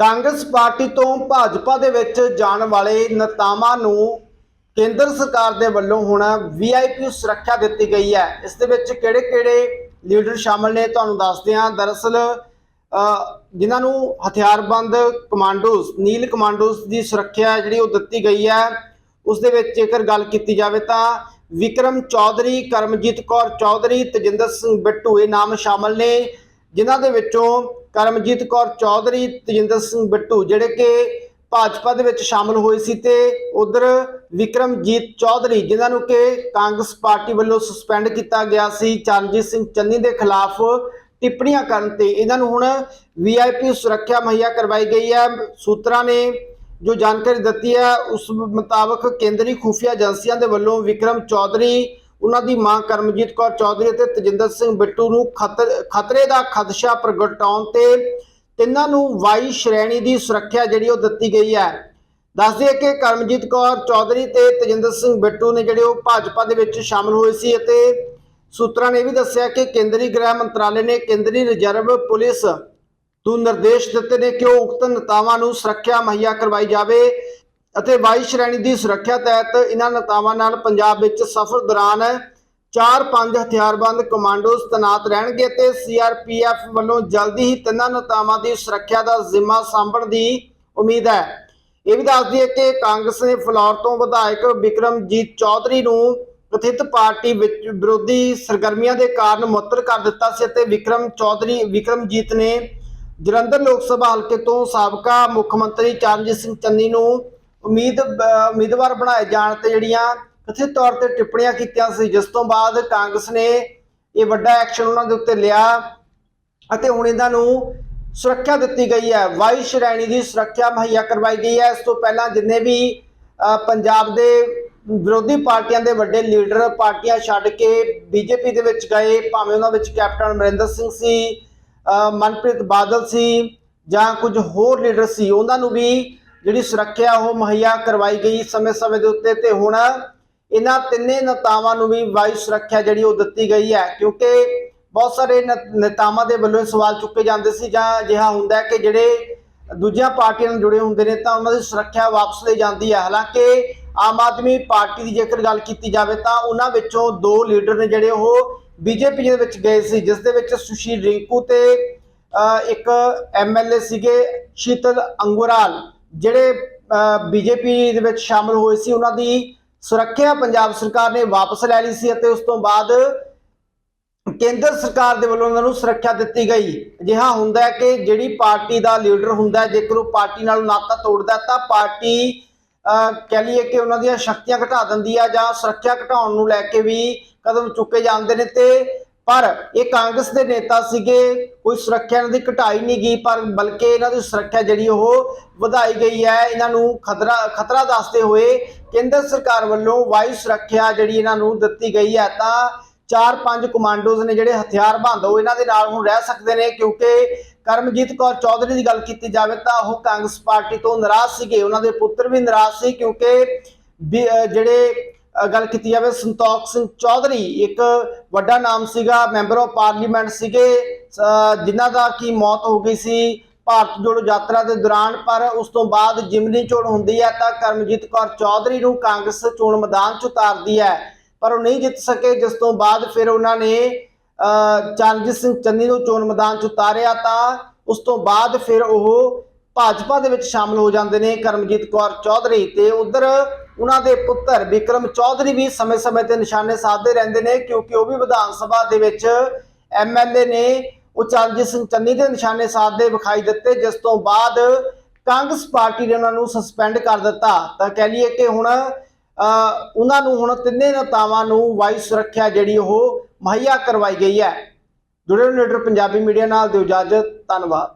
Congress party ਤੋਂ ਭਾਜਪਾ ਦੇ ਵਿੱਚ ਜਾਣ ਵਾਲੇ ਨੇਤਾਵਾਂ ਨੂੰ ਕੇਂਦਰ ਸਰਕਾਰ ਦੇ ਵੱਲੋਂ ਹੁਣ ਵੀਆਈਪੀ ਸੁਰੱਖਿਆ ਦਿੱਤੀ ਗਈ ਹੈ। ਇਸ ਦੇ ਵਿੱਚ ਕਿਹੜੇ-ਕਿਹੜੇ ਲੀਡਰ ਸ਼ਾਮਲ ਨੇ ਤੁਹਾਨੂੰ ਦੱਸਦੇ ਹਾਂ। ਦਰਅਸਲ ਜਿਨ੍ਹਾਂ ਨੂੰ ਹਥਿਆਰਬੰਦ ਕਮਾਂਡੋਜ਼, ਨੀਲ ਕਮਾਂਡੋਜ਼ ਦੀ ਸੁਰੱਖਿਆ ਜਿਹੜੀ ਉਹ ਦਿੱਤੀ ਗਈ ਹੈ, ਉਸ ਦੇ ਵਿੱਚ ਜੇਕਰ ਗੱਲ ਕੀਤੀ ਜਾਵੇ ਤਾਂ ਵਿਕਰਮ ਚੌਧਰੀ, ਕਰਮਜੀਤ ਕੌਰ ਚੌਧਰੀ, ਤਜਿੰਦਰ ਸਿੰਘ ਬਿੱਟੂ ਇਹ ਨਾਮ ਸ਼ਾਮਲ ਨੇ, ਜਿਨ੍ਹਾਂ ਦੇ ਵਿੱਚੋਂ ਕਰਮਜੀਤ ਕੌਰ ਚੌਧਰੀ, ਤਜਿੰਦਰ ਸਿੰਘ ਬਿੱਟੂ, ਜਿਹੜੇ ਕਿ ਭਾਜਪਾ ਦੇ ਵਿੱਚ ਸ਼ਾਮਲ ਹੋਏ ਸੀ ਤੇ ਉਧਰ ਵਿਕਰਮਜੀਤ ਚੌਧਰੀ, ਜਿਨ੍ਹਾਂ ਨੂੰ ਕਿ ਕਾਂਗਰਸ ਪਾਰਟੀ ਵੱਲੋਂ ਸਸਪੈਂਡ ਕੀਤਾ ਗਿਆ ਸੀ, ਚਰਨਜੀਤ ਸਿੰਘ ਚੰਨੀ ਦੇ ਖਿਲਾਫ ਟਿੱਪਣੀਆਂ ਕਰਨ ਤੇ। ਇਹਨਾਂ ਨੂੰ ਹੁਣ ਵੀਆਈਪੀ ਸੁਰੱਖਿਆ ਮੁਹੱਈਆ ਕਰਵਾਈ ਗਈ ਹੈ। ਸੂਤਰਾਂ ਨੇ ਜੋ ਜਾਣਕਾਰੀ ਦਿੱਤੀ ਹੈ, ਉਸ ਮੁਤਾਬਕ ਕੇਂਦਰੀ ਖੁਫੀਆ ਏਜੰਸੀਆਂ ਦੇ ਵੱਲੋਂ ਵਿਕਰਮ ਚੌਧਰੀ ਉਹਨਾਂ ਦੀ ਮਾਂ ਕਰਮਜੀਤ ਕੌਰ ਚੌਧਰੀ ਅਤੇ ਤਜਿੰਦਰ ਸਿੰਘ ਬਿੱਟੂ ਨੂੰ ਖਤਰ- ਖਤਰੇ ਦਾ ਖਦਸ਼ਾ ਪ੍ਰਗਟਾਉਣ ਤੇ ਤਿੰਨਾਂ ਨੂੰ ਵਾਈ ਸ਼੍ਰੇਣੀ ਦੀ ਸੁਰੱਖਿਆ ਜਿਹੜੀ ਉਹ ਦਿੱਤੀ ਗਈ ਹੈ। ਦੱਸ ਦਈਏ ਕਿ ਕਰਮਜੀਤ ਕੌਰ ਚੌਧਰੀ ਤੇ ਤਜਿੰਦਰ ਸਿੰਘ ਬਿੱਟੂ ਨੇ ਜਿਹੜੇ ਉਹ ਭਾਜਪਾ ਦੇ ਵਿੱਚ ਸ਼ਾਮਲ ਹੋਏ ਸੀ ਅਤੇ ਸੂਤਰਾਂ ਨੇ ਇਹ ਵੀ ਦੱਸਿਆ ਕਿ ਕੇਂਦਰੀ ਗ੍ਰਹਿ ਮੰਤਰਾਲੇ ਨੇ ਕੇਂਦਰੀ ਰਿਜ਼ਰਵ ਪੁਲਿਸ ਨੂੰ ਨਿਰਦੇਸ਼ ਦਿੱਤੇ ਨੇ ਕਿ ਉਹ ਉਕਤ ਨੇਤਾਵਾਂ ਨੂੰ ਸੁਰੱਖਿਆ ਮੁਹੱਈਆ ਕਰਵਾਈ ਜਾਵੇ। ਅਤੇ ਵਾਈ ਸ਼੍ਰੇਣੀ ਦੀ ਸੁਰੱਖਿਆ ਤਹਿਤ ਇਹਨਾਂ ਨੇਤਾਵਾਂ ਨਾਲ ਪੰਜਾਬ ਵਿੱਚ ਸਫ਼ਰ ਦੌਰਾਨ ਚਾਰ ਪੰਜ ਹਥਿਆਰਬੰਦ ਕਮਾਂਡੋਜ਼ ਤੈਨਾਤ ਰਹਿਣਗੇ ਤੇ ਸੀਆਰਪੀਐਫ ਵੱਲੋਂ ਜਲਦੀ ਹੀ ਤਿੰਨਾਂ ਨੇਤਾਵਾਂ ਦੀ ਸੁਰੱਖਿਆ ਦਾ ਜ਼ਿੰਮਾ ਸਾਂਭਣ ਦੀ ਉਮੀਦ ਹੈ। ਇਹ ਵੀ ਦੱਸ ਦਈਏ ਕਿ ਕਾਂਗਰਸ ਨੇ ਫਲੌਰ ਤੋਂ ਵਿਧਾਇਕ ਵਿਕਰਮਜੀਤ ਚੌਧਰੀ ਨੂੰ ਕਥਿਤ ਪਾਰਟੀ ਵਿੱਚ ਵਿਰੋਧੀ ਸਰਗਰਮੀਆਂ ਦੇ ਕਾਰਨ ਮੁਅੱਤਲ ਕਰ ਦਿੱਤਾ ਸੀ ਅਤੇ ਵਿਕਰਮ ਚੌਧਰੀ ਵਿਕਰਮਜੀਤ ਨੇ ਜਲੰਧਰ ਲੋਕ ਸਭਾ ਹਲਕੇ ਤੋਂ ਸਾਬਕਾ ਮੁੱਖ ਮੰਤਰੀ ਚਰਨਜੀਤ ਸਿੰਘ ਚੰਨੀ ਨੂੰ ਉਮੀਦ ਉਮੀਦਵਾਰ ਬਣਾਏ ਜਾਣ ਤੇ ਜਿਹੜੀਆਂ ਕਥਿਤ ਤੌਰ ਤੇ ਟਿੱਪਣੀਆਂ ਕੀਤੀਆਂ ਸੀ, ਜਿਸ ਤੋਂ ਬਾਅਦ ਕਾਂਗਰਸ ਨੇ ਇਹ ਵੱਡਾ ਐਕਸ਼ਨ ਉਹਨਾਂ ਦੇ ਉੱਤੇ ਲਿਆ ਅਤੇ ਹੁਣ ਇਹਨਾਂ ਨੂੰ ਸੁਰੱਖਿਆ ਦਿੱਤੀ ਗਈ ਹੈ। ਵਾਈ ਸ਼੍ਰੇਣੀ ਦੀ ਸੁਰੱਖਿਆ ਮੁਹੱਈਆ ਕਰਵਾਈ ਗਈ ਹੈ। ਇਸ ਤੋਂ ਪਹਿਲਾਂ ਜਿੰਨੇ ਵੀ ਪੰਜਾਬ ਦੇ ਵਿਰੋਧੀ ਪਾਰਟੀਆਂ ਦੇ ਵੱਡੇ ਲੀਡਰ ਪਾਰਟੀਆਂ ਛੱਡ ਕੇ ਬੀਜੇਪੀ ਦੇ ਵਿੱਚ ਗਏ, ਭਾਵੇਂ ਉਹਨਾਂ ਵਿੱਚ ਕੈਪਟਨ ਅਮਰਿੰਦਰ ਸਿੰਘ ਸੀ ਮਨਪ੍ਰੀਤ ਬਾਦਲ ਸੀ ਜਾਂ ਕੁਝ ਹੋਰ ਲੀਡਰ ਸੀ, ਉਹਨਾਂ ਨੂੰ ਵੀ ਜਿਹੜੀ ਸੁਰੱਖਿਆ ਉਹ ਮੁਹੱਈਆ ਕਰਵਾਈ ਗਈ ਸਮੇਂ-ਸਮੇਂ ਦੇ ਉੱਤੇ ਤੇ ਹੁਣ ਇਹਨਾਂ ਤਿੰਨੇ ਨੇਤਾਵਾਂ ਨੂੰ ਵੀ ਵਾਯੂ ਸੁਰੱਖਿਆ ਜਿਹੜੀ ਉਹ ਦਿੱਤੀ ਗਈ ਹੈ ਕਿਉਂਕਿ ਬਹੁਤ ਸਾਰੇ ਨੇਤਾਵਾਂ ਦੇ ਵੱਲੋਂ ਸਵਾਲ ਚੁੱਕੇ ਜਾਂਦੇ ਸੀ ਜਾਂ ਅਜਿਹਾ ਹੁੰਦਾ ਕਿ ਜਿਹੜੇ ਦੂਜੀਆਂ ਪਾਰਟੀਆਂ ਨਾਲ ਜੁੜੇ ਹੁੰਦੇ ਨੇ ਤਾਂ ਉਹਨਾਂ ਦੀ ਸੁਰੱਖਿਆ ਵਾਪਸ ਲਈ ਜਾਂਦੀ ਹੈ। ਹਾਲਾਂਕਿ ਆਮ ਆਦਮੀ ਪਾਰਟੀ ਦੀ ਜੇਕਰ ਗੱਲ ਕੀਤੀ ਜਾਵੇ ਤਾਂ ਉਹਨਾਂ ਵਿੱਚੋਂ ਦੋ ਲੀਡਰ ਨੇ ਜਿਹੜੇ ਉਹ ਬੀਜੇਪੀ ਦੇ ਵਿੱਚ ਗਏ ਸੀ ਜਿਸ ਦੇ ਵਿੱਚ ਸੁਸ਼ੀਲ ਰਿੰਕੂ ਤੇ ਅ, ਇੱਕ ਐਮਐਲਏ ਸੀਗੇ ਸ਼ੀਤਲ ਅੰਗੁਰਾਲ। ਜਿਹੜੇ ਬੀਜੇਪੀ ਦੇ ਵਿੱਚ ਸ਼ਾਮਲ ਹੋਏ ਸੀ ਉਹਨਾਂ ਦੀ ਸੁਰੱਖਿਆ ਪੰਜਾਬ ਸਰਕਾਰ ਨੇ ਵਾਪਸ ਲੈ ਲਈ ਸੀ ਅਤੇ ਉਸ ਤੋਂ ਬਾਅਦ ਕੇਂਦਰ ਸਰਕਾਰ ਦੇ ਵੱਲੋਂ ਉਹਨਾਂ ਨੂੰ ਸੁਰੱਖਿਆ ਦਿੱਤੀ ਗਈ। ਅਜਿਹਾ ਹੁੰਦਾ ਹੈ ਕਿ ਜਿਹੜੀ ਪਾਰਟੀ ਦਾ ਲੀਡਰ ਹੁੰਦਾ ਹੈ ਜੇਕਰ ਉਹ ਪਾਰਟੀ ਨਾਲ ਨਾਤਾ ਤੋੜਦਾ ਤਾਂ ਪਾਰਟੀ ਅਹ, ਕਹਿ ਲਈਏ ਕਿ ਉਹਨਾਂ ਦੀਆਂ ਸ਼ਕਤੀਆਂ ਘਟਾ ਦਿੰਦੀ ਆ ਜਾਂ ਸੁਰੱਖਿਆ ਘਟਾਉਣ ਨੂੰ ਲੈ ਕੇ ਵੀ ਕਦਮ ਚੁੱਕੇ ਜਾਂਦੇ ਨੇ ਤੇ ਪਰ ਇਹ ਕਾਂਗਰਸ ਦੇ ਨੇਤਾ ਸੀਗੇ ਕੋਈ ਸੁਰੱਖਿਆ ਇਹਨਾਂ ਦੀ ਘਟਾਈ ਨਹੀਂ ਗਈ ਪਰ ਬਲਕਿ ਇਹਨਾਂ ਦੀ ਸੁਰੱਖਿਆ ਜਿਹੜੀ ਉਹ ਵਧਾਈ ਗਈ ਹੈ ਇਹਨਾਂ ਨੂੰ ਖਤਰਾ ਖਤਰਾ ਦੱਸਦੇ ਹੋਏ ਕੇਂਦਰ ਸਰਕਾਰ ਵੱਲੋਂ ਵਾਯੂ ਸੁਰੱਖਿਆ ਜਿਹੜੀ ਇਹਨਾਂ ਨੂੰ ਦਿੱਤੀ ਗਈ ਹੈ ਤਾਂ ਚਾਰ ਪੰਜ ਕਮਾਂਡੋਜ਼ ਨੇ ਜਿਹੜੇ ਹਥਿਆਰਬੰਦ ਉਹ ਇਹਨਾਂ ਦੇ ਨਾਲ ਹੁਣ ਰਹਿ ਸਕਦੇ ਨੇ ਕਿਉਂਕਿ ਕਰਮਜੀਤ ਕੌਰ ਚੌਧਰੀ ਦੀ ਗੱਲ ਕੀਤੀ ਜਾਵੇ ਤਾਂ ਉਹ ਕਾਂਗਰਸ ਪਾਰਟੀ ਤੋਂ ਨਾਰਾਜ਼ ਸੀਗੇ ਉਹਨਾਂ ਦੇ ਪੁੱਤਰ ਵੀ ਨਾਰਾਜ਼ ਸੀ ਕਿਉਂਕਿ ਵੀ, ਜਿਹੜੇ ਗੱਲ ਕੀਤੀ ਜਾਵੇ, ਸੰਤੋਖ ਸਿੰਘ ਚੌਧਰੀ, ਇੱਕ ਵੱਡਾ ਨਾਮ ਸੀਗਾ, ਮੈਂਬਰ ਆਫ ਪਾਰਲੀਮੈਂਟ ਸੀਗੇ ਜਿਨ੍ਹਾਂ ਦਾ ਕੀ ਮੌਤ ਹੋ ਗਈ ਸੀ ਭਾਰਤ ਜੋੜੋ ਯਾਤਰਾ ਦੇ ਦੌਰਾਨ, ਪਰ ਉਸ ਤੋਂ ਬਾਅਦ ਜਿਮਨੀ ਚੋਣ ਹੁੰਦੀ ਹੈ ਤਾਂ ਕਰਮਜੀਤ ਕੌਰ ਚੌਧਰੀ ਨੂੰ ਕਾਂਗਰਸ ਚੋਣ ਮੈਦਾਨ 'ਚ ਉਤਾਰਦੀ ਹੈ, ਪਰ ਉਹ ਨਹੀਂ ਜਿੱਤ ਸਕੇ, ਜਿਸ ਤੋਂ ਬਾਅਦ ਫਿਰ ਉਹਨਾਂ ਨੇ ਚਰਨਜੀਤ ਸਿੰਘ ਚੰਨੀ ਨੂੰ ਚੋਣ ਮੈਦਾਨ 'ਚ ਉਤਾਰਿਆ ਤਾਂ ਉਸ ਤੋਂ ਬਾਅਦ ਫਿਰ ਉਹ ਭਾਜਪਾ ਦੇ ਵਿੱਚ ਸ਼ਾਮਲ ਹੋ ਜਾਂਦੇ ਨੇ ਕਰਮਜੀਤ ਕੌਰ ਚੌਧਰੀ ਤੇ ਉਧਰ ਉਹਨਾਂ ਦੇ ਪੁੱਤਰ ਵਿਕਰਮ ਚੌਧਰੀ ਵੀ ਸਮੇਂ-ਸਮੇਂ ਤੇ ਨਿਸ਼ਾਨੇ ਸਾਧਦੇ ਰਹਿੰਦੇ ਨੇ, ਕਿਉਂਕਿ ਉਹ ਵੀ ਵਿਧਾਨ ਸਭਾ ਦੇ ਵਿੱਚ ਐਮਐਲਏ ਨੇ ਉਹ ਚਰਨਜੀਤ ਸਿੰਘ ਚੰਨੀ ਦੇ ਨਿਸ਼ਾਨੇ ਸਾਧਦੇ ਵਿਖਾਈ ਦਿੱਤੇ, ਜਿਸ ਤੋਂ ਬਾਅਦ ਕਾਂਗਰਸ ਪਾਰਟੀ ਨੇ ਉਹਨਾਂ ਨੂੰ ਸਸਪੈਂਡ ਕਰ ਦਿੱਤਾ। ਤਾਂ ਕਹਿ ਲਈਏ ਕਿ ਹੁਣ ਉਹਨਾਂ ਨੂੰ ਹੁਣ ਤਿੰਨੇ ਨੇਤਾਵਾਂ ਨੂੰ ਵਾਯੂ ਸੁਰੱਖਿਆ ਜਿਹੜੀ ਉਹ ਮੁਹੱਈਆ ਕਰਵਾਈ ਗਈ ਹੈ। ਜੁੜੇ ਰਹੋ ਲੀਡਰ ਪੰਜਾਬੀ ਮੀਡੀਆ ਨਾਲ, ਦਿਓ ਇਜਾਜ਼ਤ, ਧੰਨਵਾਦ।